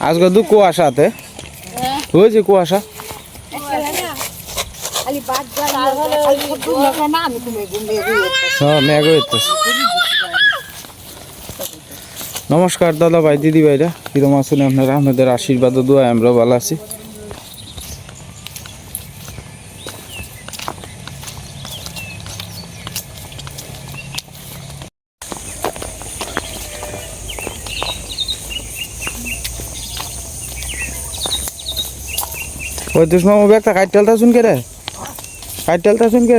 আজকে দু কুয়াশাতে। হয়েছে কুয়াশা? আমি তুমি ঘুমিয়ে হ্যাঁ নমস্কার দাদা ভাই দিদি ভাইরা কিরম আছেন আপনারা? আপনাদের আশীর্বাদ দোয়া আমরা ভালো আছি। ওই দুষ্মামু ব্যাগটা কাইট টেলতা শুন কে রে কাইট টেলতা শুন কে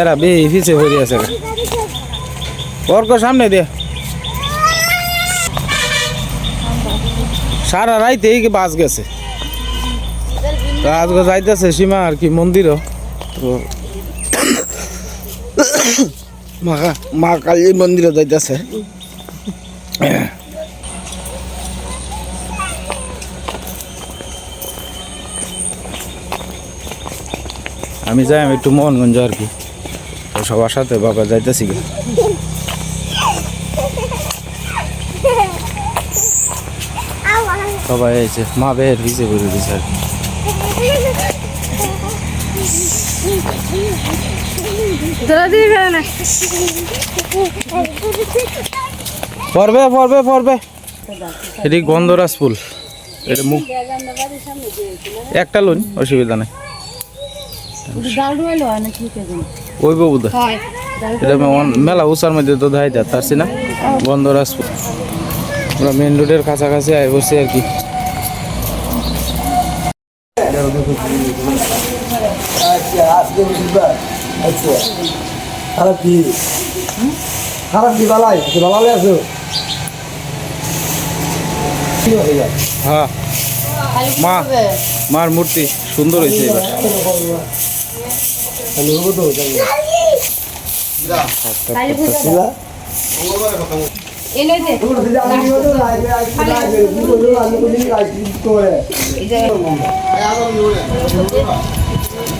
এরা বে পিছে ভরি আছে ওর সামনে দে। সারা রাইতে এই বাস গেছে। আজকে যাইতেছে সীমা আর কি মন্দিরও। তো মা মা কালী মন্দিরও যাইতেছে। আমি যাই, আমি একটু মোহনগঞ্জ আর কি। তো সবার সাথে বাবা যাইতেছি। সবাই এসে মা বের ভিজে করে দিছে আর কি। পড়বে পড়বে পড়বে। এটি গন্ধরাজ ফুল। এটা মুখ একটা লোন অসুবিধা নেই। ওই বাবু এটা মেলা উষার মধ্যে তো ধাই যা তারছি না? গন্ধরাজ ফুল। আমরা মেন রোডের কাছাকাছি আই বসে আর কি। আচ্ছা আজকে আচ্ছা। খারাপ কি? খারাপ কি বালাই? বালালে আছো? কি হয়ে হ্যাঁ। মা মার মূর্তি সুন্দর হয়েছে এবার। এনে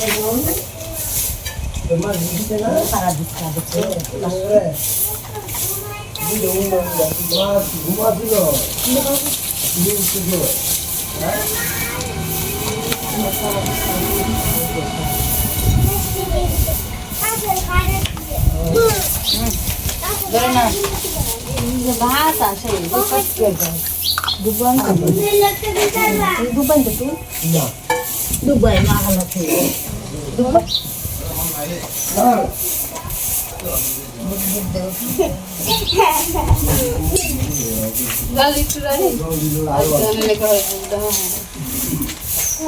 যদি আমি বলতো লাইভে আজকে লাইভে কি দুবাই মা হলো তুই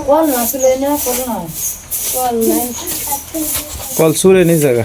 কল না তুলে না কল না কল নাই কল সুরে নি জায়গা।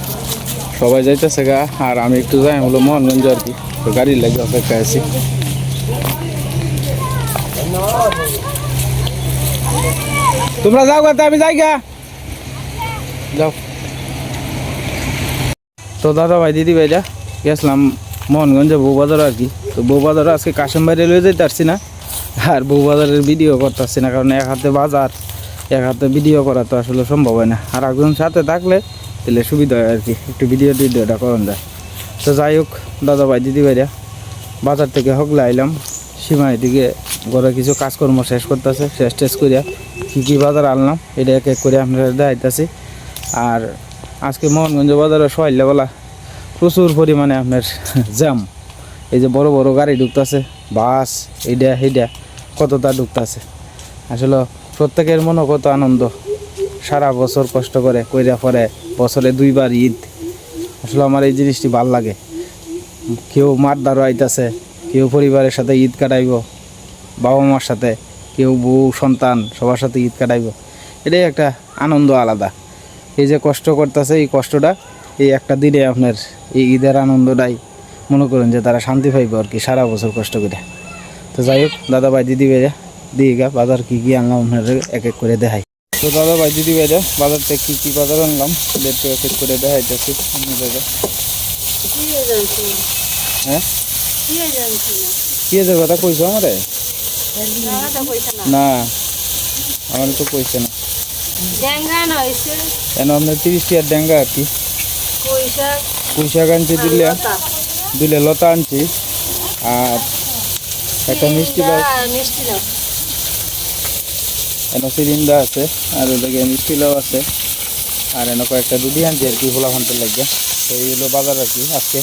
সবাই যাইতেছে গা, আর আমি একটু যাই হলো মোহনগঞ্জ আর কি, তো গাড়ির লাগে অপেক্ষা আছি। তোমরা যাও গা আমি যাই গা। যাও। তো দাদা ভাই, দিদি ভাইরা, গেছিলাম মোহনগঞ্জে বউবাজার আর কি। তো বউবাজার আজকে কাশিমবাড়ি লয়ে যেতে পারছি না, আর বউবাজারের ভিডিও করতে না, কারণ এক হাতে বাজার, এক হাতে ভিডিও করা তো আসলে সম্ভব হয় না। আর একজন সাথে থাকলে তাহলে সুবিধা হয় আর কি। একটু ভিডিও টিডিওটা করন যায়। তো যাই হোক দাদা ভাই দিদি ভাইরা বাজার থেকে হকলে আইলাম। সীমা এদিকে ঘরে কিছু কাজকর্ম শেষ করতেছে, শেষ টেস করিয়া কী কী বাজার আনলাম, এটা এক এক করে আপনারা দেখাইতেছি। আর আজকে মোহনগঞ্জ বাজারে সহাইলাবেলা প্রচুর পরিমাণে আপনার জ্যাম। এই যে বড় বড় গাড়ি ঢুকতেছে, বাস এইটা সেইটা কতটা ঢুকতেছে। আসলে প্রত্যেকের মনে কত আনন্দ, সারা বছর কষ্ট করে কইরা পরে বছরে দুইবার ঈদ। আসলে আমার এই জিনিসটি ভালো লাগে। কেউ মার দ্বারা আইতাছে, কেউ পরিবারের সাথে ঈদ কাটাইব, বাবা মার সাথে, কেউ বউ, সন্তান, সবার সাথে ঈদ কাটাইব। এটাই একটা আনন্দ আলাদা। এই যে কষ্ট করতেছে, এই কষ্টটা এই একটা দিনে আপনার এই ঈদের আনন্দটাই। মনে করেন যে তারা শান্তি পাইব আর কি, সারা বছর কষ্ট করে। তো যাই হোক দাদা ভাই দিদি ভাইরা দিয়ে গা বাজার, কী কী আনলাম আপনার এক এক করে দেখাই। তো দাদা ভাই, দিদি ভাইরা বাজার থেকে কী কী বাজার আনলাম? একটু এক এক করে দেখাইতেছি আপনাদের হ্যাঁ? কথা কইছো আমারে? না, আমার তো কইছে না। কেন, আপনার তিরিশ টিয়ার ডেঙ্গা আর আনছি দিলে দিলে লতা আনছি। আর একটা মিষ্টি লাউ এনে আছে আর ওদিকে মিষ্টি আছে আর এনে কয়েকটা দুধি আনছি আর কি ভোলা ভান্তের লাগে তো এই হলো বাজার আর কি আজকে।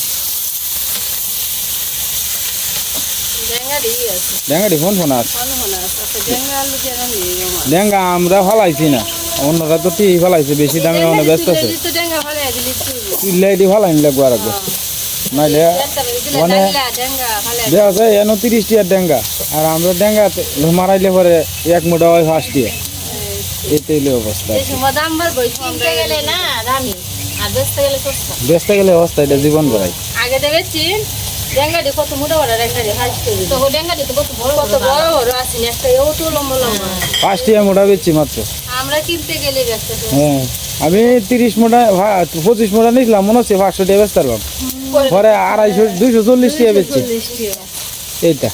ডেঙ্গাটি ফোন ফোন আছে। ডেঙ্গা আমরা ফালাইছি না। অন্যরা তো টি ফালাইছে বেশি দামে অনেক ব্যস্ত আছে। ফালাই লাগবো আর আগে নাইলে মানে দেখা যায় এনো তিরিশ টিয়ার ডেঙ্গা। আর আমরা ডেঙ্গা মারাইলে পরে এক মোটা হয় ফার্স্ট টিয়ার হইলে অবস্থা। বেচতে গেলে সস্তা। ব্যস্ত গেলে অবস্থা এটা জীবন ভরাই আগে ডেঙ্গাটি কত মোটা বড় ডেঙ্গাটি তো ডেঙ্গাটি তো কত বড় কত বড় বড় আছে একটা এও তো লম্বা লম্বা। ফার্স্ট টিয়ার মোটা বেচছি মাত্র। আমরা কিনতে গেলে ব্যস্ত হ্যাঁ আমি তিরিশ মোটা ভা- পঁচিশ মোটা নিয়েছিলাম মনে হচ্ছে পাঁচশো টাকা বেচতে পারলাম। পরে আড়াইশো দুইশো চল্লিশ টাকা বেচছি। এইটা।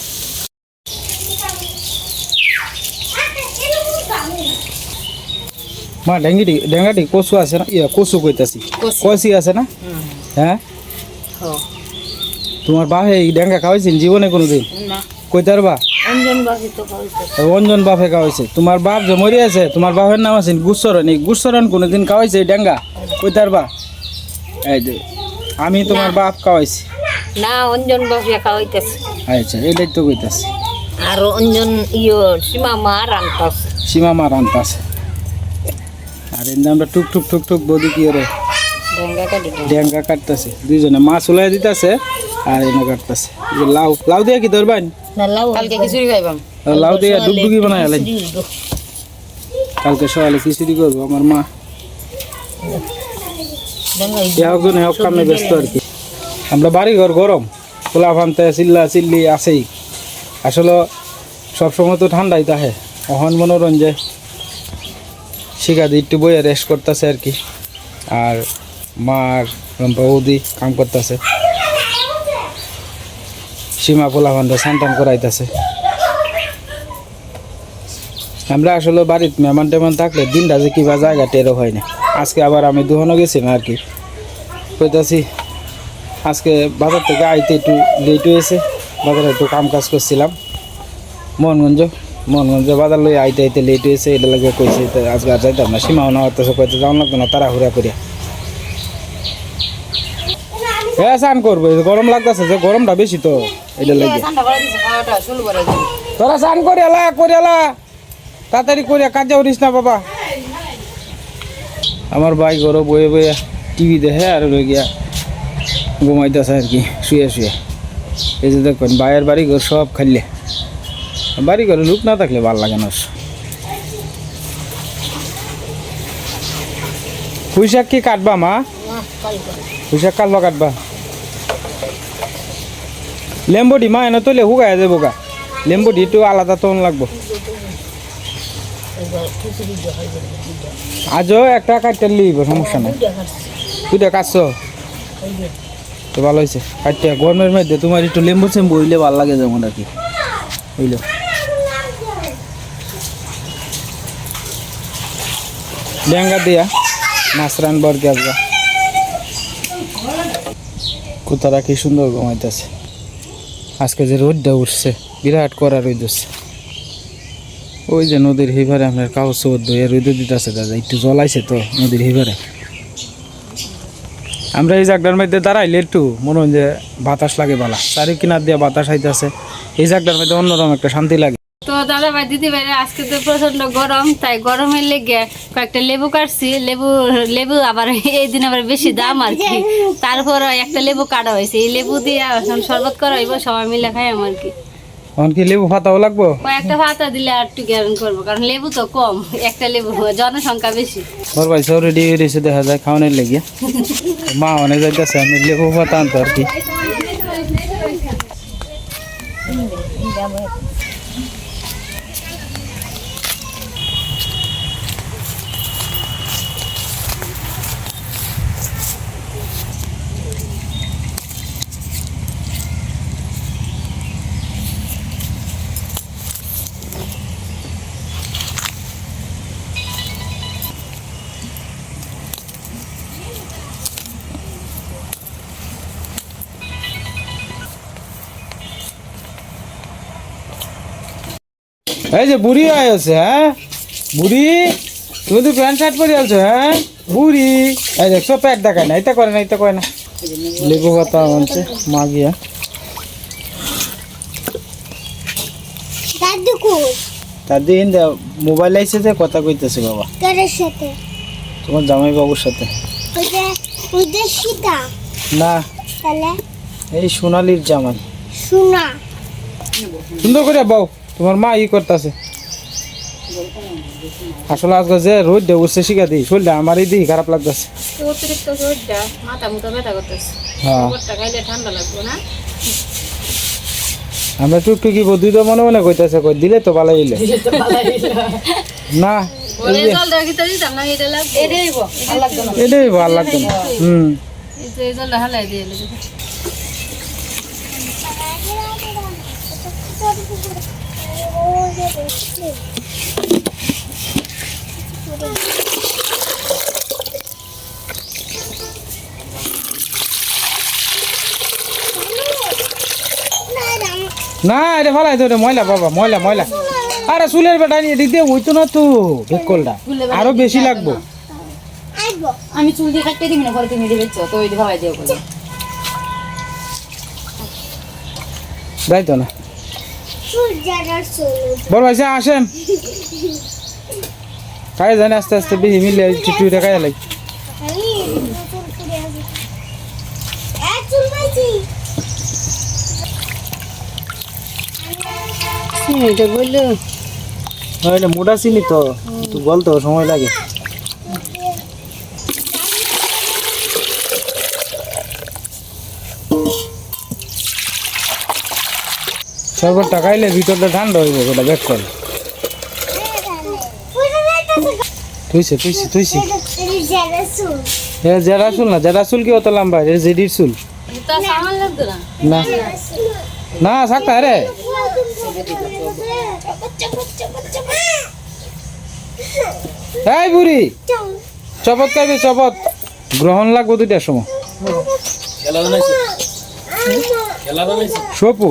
মা ডেঙ্গিটি ডেঙ্গাটি কচু আছে না? ইয়া কচু কইতাছি। কচি। আছে না? হ্যাঁ? তোমার বাপে এই ডেঙ্গা খাওয়াইছেন জীবনে কোনোদিন? না। কইতার বা অঞ্জন বাপে খাওয়াইছে। তোমার বাপ যে মরি আছে তোমার বাপের নাম আছে গুসরন এই গুসরন কোনোদিন খাওয়াইছে এই ডেঙ্গা? কইতার বা এই যে আমি তোমার বাপ খাওয়াইছি। না অঞ্জন বাকি খাওয়াইতেছে। আচ্ছা এটাই তো কইতাছি। আর অঞ্জন ইয়ে সীমা মা রান্তাছে সীমা মার আনতাছে আর এর আমরা টুক টুক টুক টুক বদি কি রে ডেঙ্গা কাটতেছে। দুইজনে মাছ উলাই দিতেছে। আর এনে কাটতেছে। লাউ লাউ দিয়ে কি ধরবেন না লাউ কালকে খিচুড়ি খাইবাম। লাউ দিয়ে ডুগডুগি বানাই আলাই। কালকে সকালে খিচুড়ি করব আমার মা। কামে ব্যস্ত আর কি। আমরা বাড়ি ঘর গরম খোলা ফানতে চিল্লা চিল্লি আছেই। আসলে সবসময় তো ঠান্ডাই তাহে এখন মনোরঞ্জে শিখা দিয়ে একটু বইয়ে রেস্ট করতেছে আর কি। আর মার বৌদি কাম করতেছে। সীমা পোলা ফান্ডে সান্টান করাইতেছে। আমরা আসলে বাড়িতে মেহমান টেমান থাকলে দিনটা যে কিবা জায়গা টেরো হয় না। আজকে আবার আমি দুহনও গেছিলাম আর কি। কইতাছি, আজকে বাজার থেকে আইতে একটু লেট হয়েছে, বাজারে একটু কাম কাজ করছিলাম। মোহনগঞ্জ মোহনগঞ্জ বাজার লই আইতে আইতে লেট হয়েছে এটা লাগে কইছে আজকে আর যাইতাম না সীমাও না হতেছে কইতে যাও লাগতো না, তাড়াহুড়া করিয়া। হ্যাঁ স্নান করব। গরম লাগতেছে যে গরমটা বেশি তো এটা লাগে। তোরা স্নান করে এলা করে এলা তাড়াতাড়ি করে কাজে উঠিস না বাবা। আমার ভাই ঘরে বয়ে বয়ে টিভি দেখে আর রয়ে গিয়া ঘুমাইতেছে আর কি শুয়ে শুয়ে। এই যে দেখবেন বাইরের বাড়ি ঘর সব খাইলে। বাড়ি ঘরে লোক না থাকলে ভালো লাগে না। অবশ্য। পুঁই শাক কি কাটবা মা? পুঁই শাক কাটবা লেম্বুটি মা এনে তোলে হুগায় যাব গা লেম্বুটি একটু আলাদা তখন লাগবো। আজও একটা কাটতে লিব সমস্যা নাই। দুইটা কাটছো তো ভালো হয়েছে কাটতে গরমের মধ্যে তোমার একটু লেম্বু চেম্বু হইলে ভালো লাগে যেমন আর কি। হইল ডেঙ্গা দিয়া নাসরান বরকে আসবা কোথারা কি সুন্দর ঘুমাইতেছে। আজকে যে রোদটা উঠছে, বিরাট করা রোদ উঠছে। ওই যে নদীর হিভারে আপনার কাগজ ধুয়ে রোদ দিতেছে দাদা, একটু জলাইছে তো নদীর হিভারে। আমরা এই জাগটার মধ্যে দাঁড়াইলে একটু মনে হয় যে বাতাস লাগে বালা। চারি কিনার দিয়ে বাতাস আইতেছে, এই জায়গাটার মধ্যে অন্যরকম একটা শান্তি লাগে। দাদা ভাই দিদি ভাই আজকে তো প্রচণ্ড গরম তাই গরমের লেগে কয়েকটা লেবু কাটছি। লেবু লেবু আবার এই দিন আবার বেশি দাম আর কি। তারপর একটা লেবু কাটা হয়েছে। এই লেবু দিয়ে এখন শরবত করা হইব সবাই মিলে খাই আমার কি। এখন কি লেবু পাতাও লাগবো? কয়েকটা ভাতা দিলে আর একটু গ্যারান করব কারণ লেবু তো কম একটা লেবু জনসংখ্যা বেশি। ওর ভাই সব রেডি হয়ে দেখা যায় খাওয়ানোর লেগে। মা অনেক যাইতেছে আমি লেবু পাতা আনতো আর কি। এই যে বুড়ি আইছে হ্যাঁ? বুড়ি তুমি তো প্যান্ট শার্ট পরে আছো হ্যাঁ? বুড়ি এই দেখছ প্যাট দেখায় না এটা করে না এটা করে না। লেবু পাতা আনছে মা গিয়া দাদু দিন মোবাইল আইছে যে কথা কইতেছে বাবা। কারের সাথে? তোমার জামাই বাবুর সাথে না তাহলে? এই সোনালির জামাই। সোনা। সুন্দর করে বাউ। তোমার মা ই করতেছে। আসলে আজকে যে রোদ দে উঠছে শিখা দিই শরীরটা আমারই দিই খারাপ লাগতেছে। অতিরিক্ত রোদটা মাথা মুথা ব্যথা করতেছে। হ্যাঁ। খাইলে ঠান্ডা লাগবে না। আমরা টুকটুকি বধুই তো মনে মনে কইতেছে কই দিলে তো ভালো হইলে না এটাই ভালো লাগতো না। হুম এই জলটা হালাই দিয়ে এলে না এটা ভালো রে ময়লা বাবা ময়লা ময়লা। আরে চুলের বেটা নিয়ে এদিক দিয়ে হইতো না তো বেকলটা আরও বেশি লাগবো। আমি চুল দিয়ে কাটতে দিবি না ঘরে তুমি দিবে তো ওই ভাবাই দিও বলে। যাইতো না। বড় ভাই আসেন। খাই জানে আস্তে আস্তে বেশি মিলে টুটুটা খাই পাইছি। এটা বলল এটা মোটা চিনি তো বলতো সময় লাগে। সর্বত টাকাইলে ভিতরটা ঠান্ডা হইব ওটা ব্যাক করে। তুইছে তুইছি তুইছি জেরা চুল না জেরা চুল কি অত লম্বা? এটা জেডির চুল। না। না রে এই বুড়ি চপত খাইবে চপত। গ্রহণ লাগবো দুইটার সময়। সপু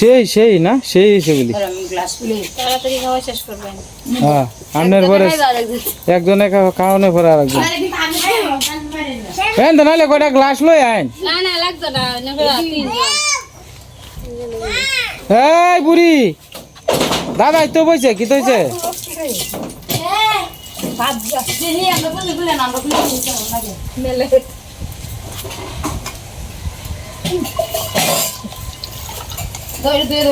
সেই সেই না? সেই সেগুলি আমি গ্লাস খুলে তাড়াতাড়ি খাওয়া শেষ করবেন। হ্যাঁ আপনার পরে একজনে। খাওয়ানোর পরে আর একজন। হ্যাঁ তো নাহলে কয়টা গ্লাস লই আইন না না লাগতো না এই বুড়ি দাদা তো বইছে কি তৈছে? আমরা দিয়ে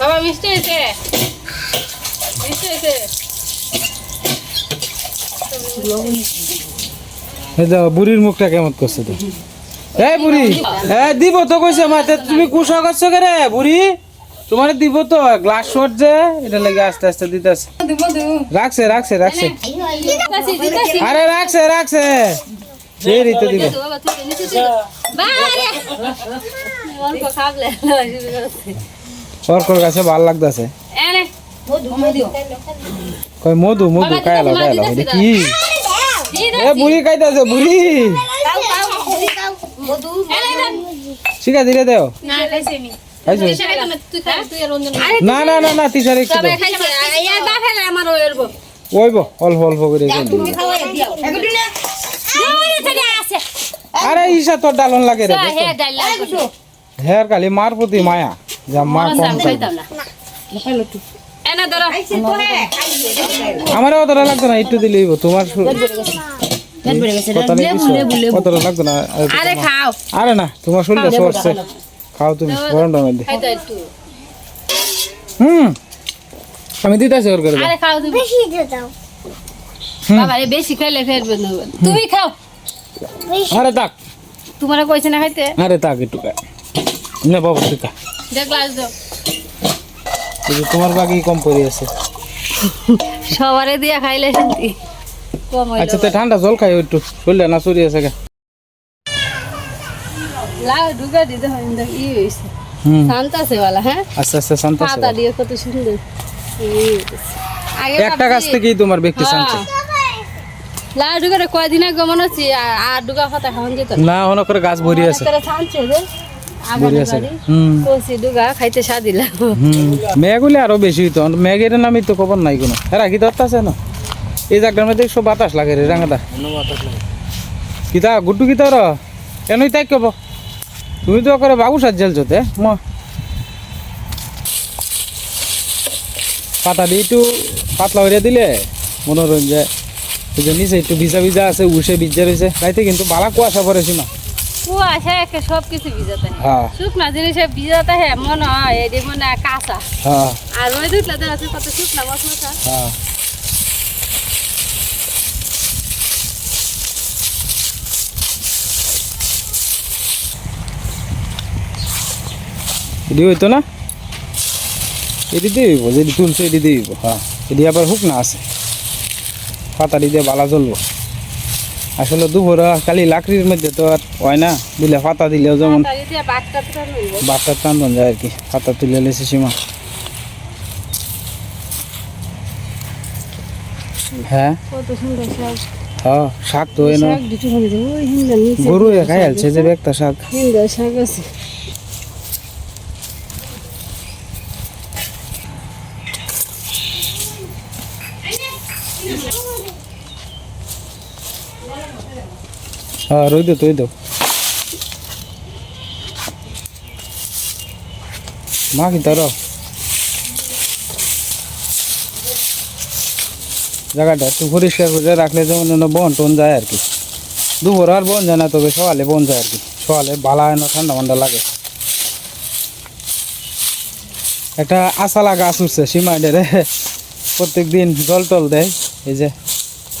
বাবা মিষ্টি হয়েছে? মিষ্টি হয়েছে? বুড়ির মুখটা কেমন করছে তো এই বুড়ি হ্যাঁ দিব তো কইছে মাতে তুমি কুসা করছ কে রে বুড়ি? তোমার দিব তো গ্লাস শট যে এটা লাগে আস্তে আস্তে দিতেছে। রাখছে রাখছে রাখছে। আরে রাখছে রাখছে। সেই রীতি দিবে। কাছে ভালো লাগতেছে। কই মধু মধু এটা কি? এ বুড়ি খাইতেছে বুড়ি। এনে। শিখা দিলে দেও। না, না, না। না না তিসার একটু আমারও এরবো। ওইব অল্প অল্প করে। আরে ঈশা তোর ডালন লাগে রে তো হে ডাইল লাগবে। হের খালি মার প্রতি মায়া যা মা কম আমি খাইতাম না। এনে ধরো। আমার অতটা লাগতো না একটু দিলেই হইবো। তোমার কিছু। লাগতো না। আরে না তোমার শরীরটা সরছে খাও তুমি গরমটার মধ্যে হুম। আমি দিতেছি ওর করে আরে খাও তুমি। বেশি দিয়ে দাও। বাবা রে বেশি খাইলে ফেরবে না তুমি খাও। আরে তাক তোমার কইছে না খাইতে? আরে তাক একটু খা। না বাবা তুই খা। দেখ গ্লাস দাও। তোমার বাকি কম পড়ে আছে। সবারে দিয়া খাইলে শান্তি। কম হইল। আচ্ছা তো ঠান্ডা জল খাই একটু। শরীরটা না চড়ি আছে গা। লাউ ঢুকা দিতে হয় ই वाला হ্যাঁ? পাতা দিয়ে কত সুন্দর। হইতেছে। আগে একটা গাছ থেকেই তোমার ব্যক্তি শান্তি। হ্যাঁ। লাউ ঢুকা রে কয়দিন আগে মনে হচ্ছে আ- আর ঢুকা কথা খাওয়ান যেত না অনেক করে গাছ ভরি আছে। সাদিলা হুম। মেঘগুলি আরও বেশি হইতো। মেঘের নামই তো খবর নাই কোনো। হ্যাঁ রাখি ধরতে আছে না এই জায়গাটার মধ্যে সব বাতাস লাগে রে রাঙাটা কিতা গুড্ডু কিতা র কেনই তাই কব। তুমি তো করে বাবু সাজ জ্বলছো তে ম। পাতা দিয়ে একটু পাতলা হইয়া দিলে মনোরঞ্জন এই যে নিচে একটু ভিজা ভিজা আছে উষে ভিজা রয়েছে রাইতে কিন্তু বালা কুয়াশা পড়ে সীমা। কুয়াশা একে সব কিছু ভিজাতে হয়। শুকনা জিনিসে ভিজাতে হয় মনে হয় এটি মনে কাঁচা। হ্যাঁ। আর ওই দেখা আছে কত শুকনা মশমশা। হ্যাঁ। এটি হইতো না? এটি হইব যদি তুলছে এটি হইব হ্যাঁ এটি আবার হুক না আছে। পাতাটি দিয়ে বালা জ্বলবো। আসলে দুপুর খালি লাকড়ির মধ্যে তো আর হয় না দিলে পাতা দিলেও যেমন বাটটা টান্দন যায় আর কি পাতা তুলে লেছে সীমা। হ্যাঁ? শাক। হ্যাঁ শাক তো গরু খাই আলছে যে একটা শাক। শাক আছে। হ্যাঁ রই দো দো মা কি তার? জায়গাটা একটু পরিষ্কার করে রাখলে যেমন বন টন যায় আর কি। দুপুর আর বন যায় না, তবে সকালে বন যায় আর কি। সকালে বালা হয় না, ঠান্ডা ঠান্ডা লাগে। একটা আশালা গাছ উঠছে সীমাইডে প্রত্যেক দিন জল টল দেয়, এই যে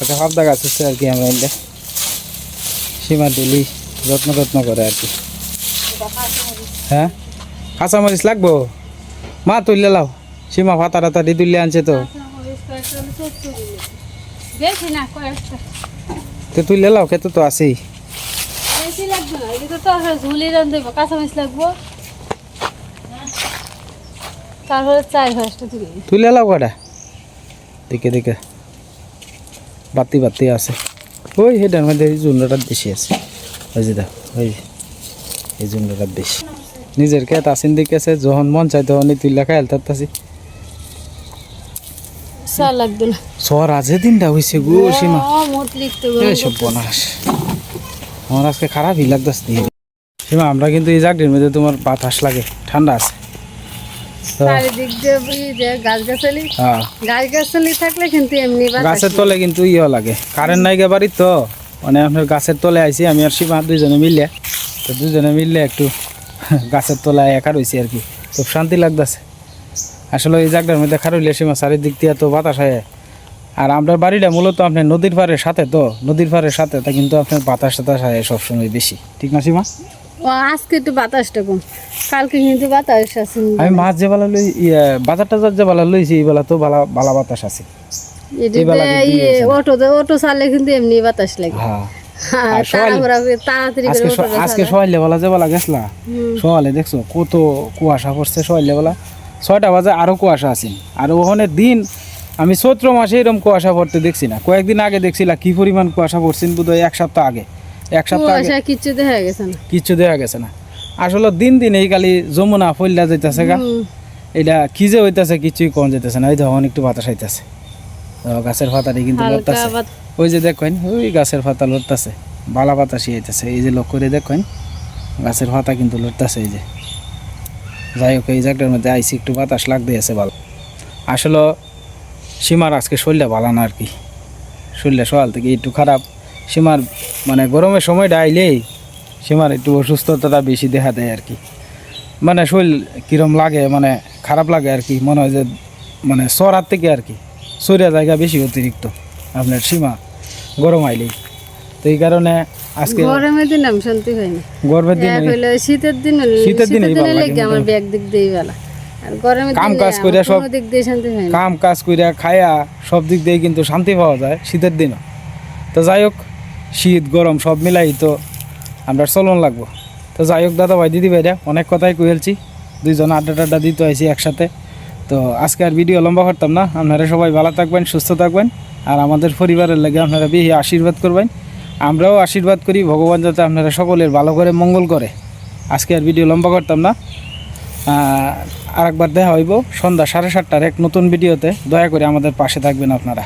একটা হাবদা গাছ উঠছে আর কি আমরা এনে সীমা ডেলি যত্ন যত্ন করে আর কি। হ্যাঁ? কাঁচামরিচ লাগবো? মা তুললে লাও। সীমা ফাতা টাতা দি তুললে আনছে তো। তো তুললে লাও খেতে তো আছেই। তুলে। লাও কটা? দেখে দেখে বাতি বাতি আছে। ওই হেটার মধ্যে এই জুন্ডাটা বেশি আছে। ওই যে দেখ ওই এই জুন্ডাটা বেশি। নিজের খেত আসিন দিকেছে যখন মন চাই তখনই তুই লেখা লাগতো না। সর আজে দিনটা হয়েছে গো সীমা। এইসব বনাস। আমার আজকে খারাপই লাগতেছে। সীমা আমরা কিন্তু এই জাগটির মধ্যে তোমার বাতাস লাগে ঠান্ডা আছে। চারিদিক দিয়ে হ্যাঁ। থাকলে কিন্তু এমনি গাছের তলে কিন্তু ইয়ে লাগে। কারেন্ট নাই তো। মানে আপনার গাছের তলে আইছি আমি আর সীমা দুজনে মিললে তো দুজনে মিললে একটু গাছের তলায় একা রয়েছি আর কি। খুব শান্তি লাগতেছে। আসলে এই জায়গাটার মধ্যে খারইলে সীমা চারিদিক দিয়ে তো বাতাস হয়। আর আমরা বাড়িটা মূলত আপনার নদীর পাড়ের সাথে তো নদীর পাড়ের সাথে তা কিন্তু আপনার বাতাস টাতাস হয় সবসময় বেশি। ঠিক না সীমা? আজকে একটু বাতাসটা কম। কালকে কিন্তু বাতাস আছে। আমি মাছ যে বেলা লই ইয়ে, বাজার টাজার যে বেলা লইছি এই বেলা তো বালা বালা বাতাস আছে। ইয়ে অটো অটো চাললে কিন্তু এমনি বাতাস লাগে। হ্যাঁ। আর সকালে- আজকে বেলা যে বেলা গেছলা দেখছ কত কুয়াশা পড়ছে সকালে বেলা। ছয়টা বাজে আরও কুয়াশা আছে। আর ওখানে দিন আমি চৈত্র মাসে এরকম কুয়াশা পড়তে দেখছি না। কয়েকদিন আগে দেখছিলা কি পরিমাণ কুয়াশা পড়ছেন বোধহয় এক সপ্তাহ আগে। এক সপ্তাহ কিচ্ছু দেখা গেছে না। কিচ্ছু দেওয়া গেছে না। আসলে দিন দিন এই কালি যমুনা ফইলা যাইতেছে গা। এটা কি যে হইতাছে কিছুই কম যেতেছে না। ওই তখন একটু বাতাস হইতাছে তো গাছের পাতাটি কিন্তু লড়তাছে। ওই যে দেখেন ওই গাছের পাতা লড়তাছে। বালা বাতাসি হইতেছে এই যে লক্ষ্য করে দেখেন গাছের পাতা কিন্তু লড়তাছে এই যে। যাই হোক এই জায়গাটার মধ্যে আইসি একটু বাতাস লাগতে আছে ভালো। আসলে সীমার আজকে শরীরটা ভালো না আর কি। শরীরটা সকাল থেকে একটু খারাপ। সীমার মানে গরমের সময়টা আইলেই সীমার একটু অসুস্থতাটা বেশি দেখা দেয় আর কি। মানে শরীর কীরম লাগে মানে খারাপ লাগে আর কি মনে হয় যে মানে সরার থেকে আর কি শরীরের জায়গা বেশি অতিরিক্ত আপনার সীমা গরম আইলেই। তো এই কারণে আজকে গরমের দিন আমি শান্তি হয় না। গরমের দিনে শীতের দিন শীতের ভালো লাগে আমার ব্যাগ দিক দিয়ে বেলা আর গরমের কাম কাজ কইরা সব- দিক দিয়ে শান্তি কাম কাজ কইরা খায়া সব দিক দিয়ে কিন্তু শান্তি পাওয়া যায় শীতের দিনও। তো যাই হোক শীত, গরম সব মিলাই তো আমরা চলন লাগবো। তো যাই হোক দাদা ভাই দিদি ভাইরা, অনেক কথাই কইলছি দুইজন আড্ডা টাড্ডা দিতে আইছি একসাথে। তো আজকে আর ভিডিও লম্বা করতাম না। আপনারা সবাই ভালো থাকবেন, সুস্থ থাকবেন। আর আমাদের পরিবারের লাগে আপনারা বেশি আশীর্বাদ করবেন। আমরাও আশীর্বাদ করি, ভগবান যাতে আপনারা সকলের ভালো করে মঙ্গল করে। আজকে আর ভিডিও লম্বা করতাম না। আর একবার দেখা হইব সন্ধ্যা সাড়ে সাতটার এক নতুন ভিডিওতে। দয়া করে আমাদের পাশে থাকবেন আপনারা।